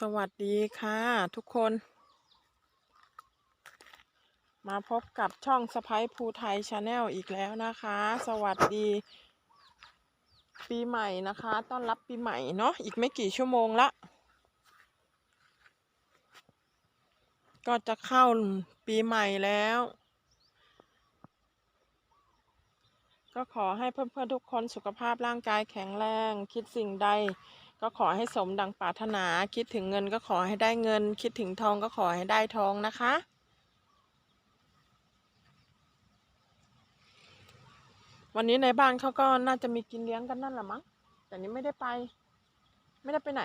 สวัสดีค่ะทุกคน มาพบกับช่องสไปภูไทยชาแนลอีกแล้วนะคะ สวัสดี ปีใหม่นะคะ ต้อนรับปีใหม่เนาะอีกไม่กี่ชั่วโมงละ ก็จะเข้าปีใหม่แล้ว ก็ขอให้เพื่อนๆทุกคนสุขภาพร่างกายแข็งแรง คิดสิ่งใด ก็ขอให้สมดังปรารถนา คิดถึงเงินก็ขอให้ได้เงิน คิดถึงทองก็ขอให้ได้ทองนะคะ วันนี้ในบ้านเขาก็น่าจะมีกินเลี้ยงกันนั่นแหละมั้ง แต่นี้ไม่ได้ไป ไม่ได้ไปไหน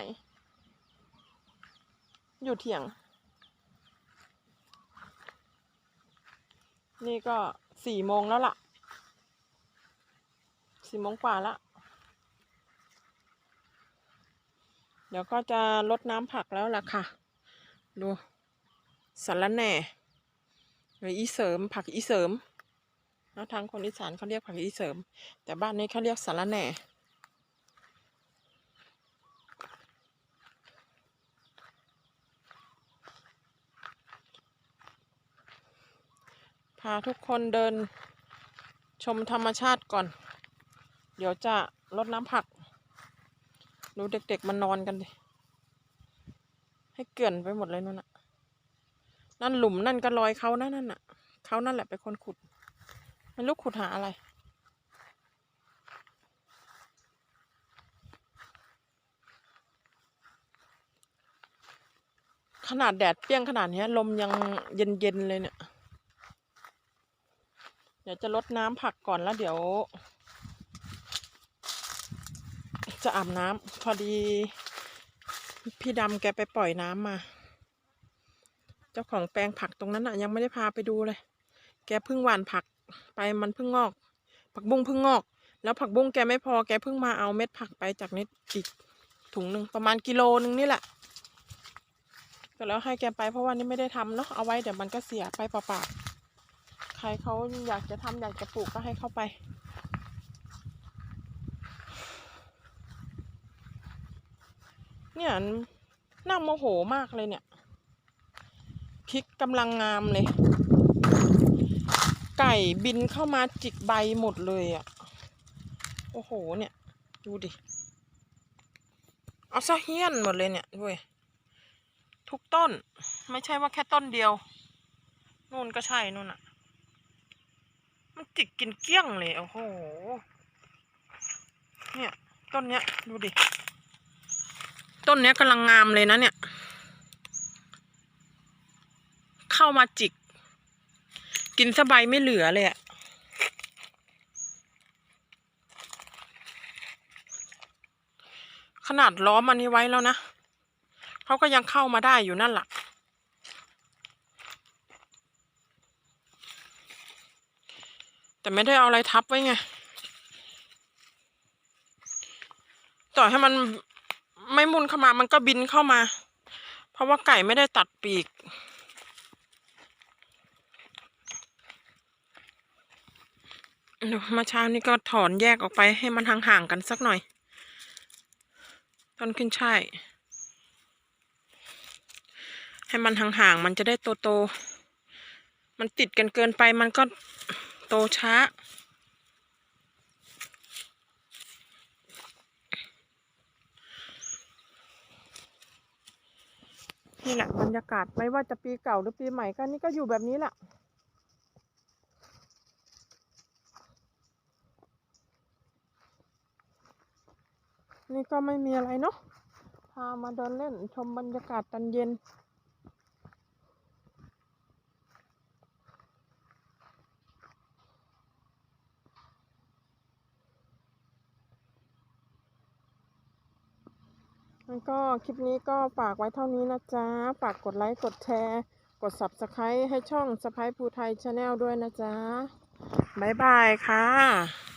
อยู่เถียง นี่ก็สี่โมงแล้วล่ะ สี่โมงกว่าละ เดี๋ยวก็จะลดน้ำผักแล้วล่ะค่ะ ดูสารแหน่หรืออีเสริมผักอีเสริมแล้วทางคนอีสานเขาเรียกผักอีเสริม แต่บ้านนี้เขาเรียกสารแหน่พาทุกคนเดินชมธรรมชาติก่อน เดี๋ยวจะลดน้ำผัก ดูเด็ก ๆ มันนอนกันดิ ให้เกลื่อนไปหมดเลยนู่นน่ะ นั่นหลุมนั่นก็รอยเขานั่นนั่นน่ะ เขานั่นแหละเป็นคนขุดไม่รู้ขุดหาอะไร ขนาดแดดเปรี้ยงขนาดนี้ลมยังเย็นๆเลยเนี่ย เดี๋ยวจะลดน้ำผักก่อนแล้วเดี๋ยว จะอาบน้ำพอดี พี่ดำแกไปปล่อยน้ำมา เจ้าของแปลงผักตรงนั้นน่ะ ยังไม่ได้พาไปดูเลย แกเพิ่งหว่านผักไปมันเพิ่งงอก ผักบุ้งเพิ่งงอก แล้วผักบุ้งแกไม่พอแกเพิ่งมาเอาเม็ดผักไปจากนี้อีกถุงหนึ่งประมาณกิโลนึงนี่แหละก็แล้วให้แกไปเพราะว่านี่ไม่ได้ทำเนาะเอาไว้เดี๋ยวมันก็เสียไปเปล่าๆใครเขาอยากจะทำอยากจะปลูกก็ให้เข้าไป เนี่ยน่าโมโหมากเลยเนี่ยพริกกำลังงามเลย ไก่บินเข้ามาจิกใบหมดเลยอะ่ะ โอ้โหเนี่ย ดูดิ เอาซะเฮี้ยนหมดเลยเนี่ยด้วยทุกต้น ไม่ใช่ว่าแค่ต้นเดียวนู่นก็ใช่นู่นอะ่ะ มันจิกกินเกลี้ยงเลย โอ้โห เนี่ย ต้นเนี้ย ดูดิ ต้นเนี้ยกำลังงามเลยนะเนี่ย เข้ามาจิก กินสบายไม่เหลือเลยอะขนาดล้อมอันนี้ไว้แล้วนะเขาก็ยังเข้ามาได้อยู่นั่นแหละแต่ไม่ได้เอาอะไรทับไว้ไง ต่อให้มัน ไม่มุนเข้ามามันก็บินเข้ามา เพราะว่าไก่ไม่ได้ตัดปีกเดี๋ยวมาเช้านี้ก็ถอนแยกออกไปให้มันห่างๆกันสักหน่อยต้นขึ้นช่ายให้มันห่างๆมันจะได้โตๆมันติดกันเกินไปมันก็โตช้า นี่แหละบรรยากาศไม่ว่าจะปีเก่าหรือปีใหม่ก็นี่ก็อยู่แบบนี้แหละนี่ก็ไม่มีอะไรเนาะพามาเดินเล่นชมบรรยากาศตอนเย็น แล้วก็คลิปนี้ก็ฝากไว้เท่านี้นะจ๊ะ ฝากกดไลค์ กดแชร์ กด subscribe ให้ช่องสไปภูไทยชาแนลด้วยนะจ๊ะ บ๊ายบายค่ะ